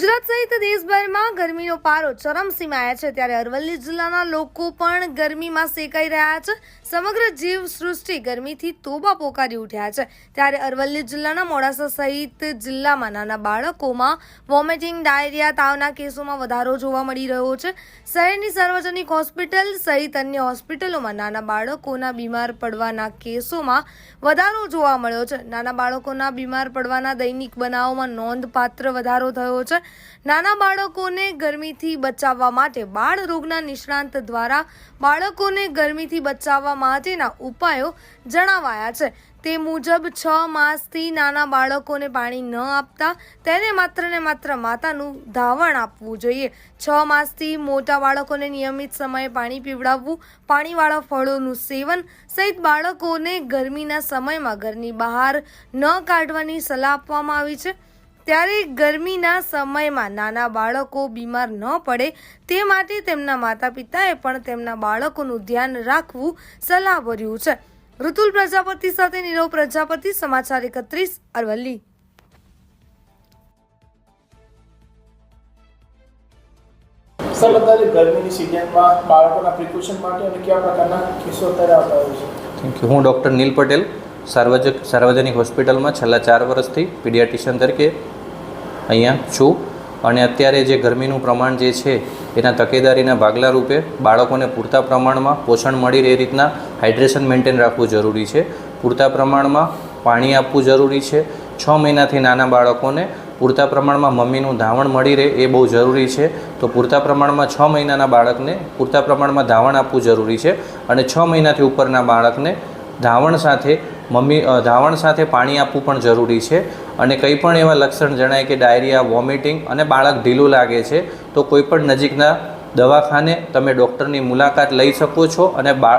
ગુજરાત સહિત દેશભરમાં ગરમીનો પારો ચરમસીમાએ છે ત્યારે અરવલ્લી જિલ્લાના લોકો પણ ગરમીમાં શેકાઈ રહ્યા છે. સમગ્ર જીવ સૃષ્ટિ ગરમીથી તોબા પોકારી ઉઠ્યા છે. ત્યારે અરવલ્લી જિલ્લાના મોડાસા સહિત જિલ્લામાં નાના બાળકોમાં વોમિટિંગ, ડાયરિયા, તાવના કેસોમાં વધારો જોવા મળી રહ્યો છે. શહેરની સાર્વજનિક હોસ્પિટલ સહિત અન્ય હોસ્પિટલોમાં નાના બાળકોના બીમાર પડવાના કેસોમાં વધારો જોવા મળ્યો છે. નાના બાળકોના બીમાર પડવાના દૈનિક બનાવોમાં નોંધપાત્ર વધારો થયો છે. નાના બાળકોને ગરમીથી બચાવવા માટે બાળ રોગના નિષ્ણાંત દ્વારા બાળકોને ગરમીથી બચાવવા માટેના ઉપાયો જણાવાયા છે. તે મુજબ છ માસથી નાના બાળકોને પાણી ન આપતા તેને માત્ર ને માત્ર માતાનું ધાવણ આપવું જોઈએ. છ માસથી મોટા બાળકોને નિયમિત સમયે પાણી પીવડાવવું, પાણીવાળા ફળોનું સેવન સહિત બાળકોને ગરમીના સમયમાં ઘરની બહાર ન કાઢવાની સલાહ આપવામાં આવી છે. ત્યારે ગરમીના સમયમાં નાના બાળકો બીમાર ન પડે તે માટે તેમના માતા પિતાએ પણ તેમના બાળકોનું ધ્યાન રાખવું સલાહભર્યું છે. ઋતુલ પ્રજાપતિ સાથે નીરવ પ્રજાપતિ સમાચાર એકત્રીસ અરવલ્લી. સર અત્યારે ગરમીની સિઝનમાં બાળકોના પ્રિકોશન માટે અને કયા પ્રકારના કેસો અત્યારે આવતા હોય છે? થેન્ક યુ હું ડૉક્ટર નીલ પટેલ સાર્વજનિક સાર્વજનિક હોસ્પિટલમાં છેલ્લા ચાર વર્ષથી પીડિયાટિશિયન તરીકે અહીંયા છું. અને અત્યારે જે ગરમીનું પ્રમાણ જે છે, એના તકેદારીના ભાગલા રૂપે બાળકોને પૂરતા પ્રમાણમાં પોષણ મળી રહે રીતના હાઇડ્રેશન મેન્ટેન રાખવું જરૂરી છે. પૂરતા પ્રમાણમાં પાણી આપવું જરૂરી છે. છ મહિનાથી નાના બાળકોને પૂરતા પ્રમાણમાં મમ્મીનું ધાવણ મળી રહે એ બહુ જરૂરી છે. તો પૂરતા પ્રમાણમાં છ મહિનાના બાળકને પૂરતા પ્રમાણમાં ધાવણ આપવું જરૂરી છે. અને છ મહિનાથી ઉપરના બાળકને ધાવણ સાથે મમ્મી ધાવણ સાથે પાણી આપવું પણ જરૂરી છે. અને કંઈ પણ એવા લક્ષણ જણાય કે ડાયરિયા, વોમિટિંગ અને બાળક ઢીલું લાગે છે, તો કોઈ પણ નજીકના દવાખાને તમે ડૉક્ટરની મુલાકાત લઈ શકો છો અને બા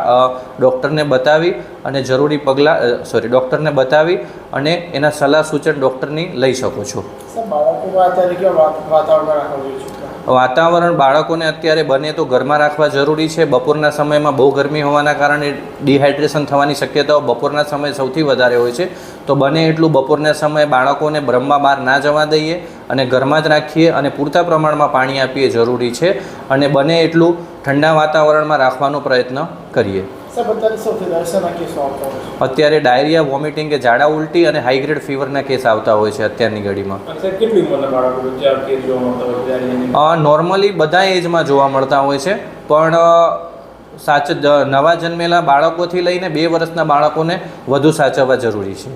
ડૉક્ટરને બતાવી અને જરૂરી પગલાં સોરી ડૉક્ટરને બતાવી અને એના સલાહ સૂચન ડૉક્ટરની લઈ શકો છે. વાતાવરણ બાળકોને અત્યારે બને તો ઘરમાં રાખવા જરૂરી છે. બપોરના સમયમાં બહુ ગરમી હોવાના કારણે ડિહાઇડ્રેશન થવાની શક્યતાઓ બપોરના સમયે સૌથી વધારે હોય છે. તો બને એટલું બપોરના સમયે બાળકોને બ્રહ્મા બહાર ના જવા દઈએ. અને ઘરમાં જ રાખીએ અને પૂરતા પ્રમાણમાં પાણી આપીએ જરૂરી છે અને બને એટલું ઠંડા વાતાવરણમાં રાખવાનો પ્રયત્ન કરીએ. અત્યારે ડાયરિયા વોમિટિંગ કે ઝાડા ઉલટી અને હાઈગ્રેડ ફીવરના કેસ આવતા હોય છે અત્યારની ઘડીમાં. નોર્મલી બધા એજમાં જોવા મળતા હોય છે પણ સાચ નવા જન્મેલા બાળકોથી લઈને બે વર્ષના બાળકોને વધુ સાચવવા જરૂરી છે.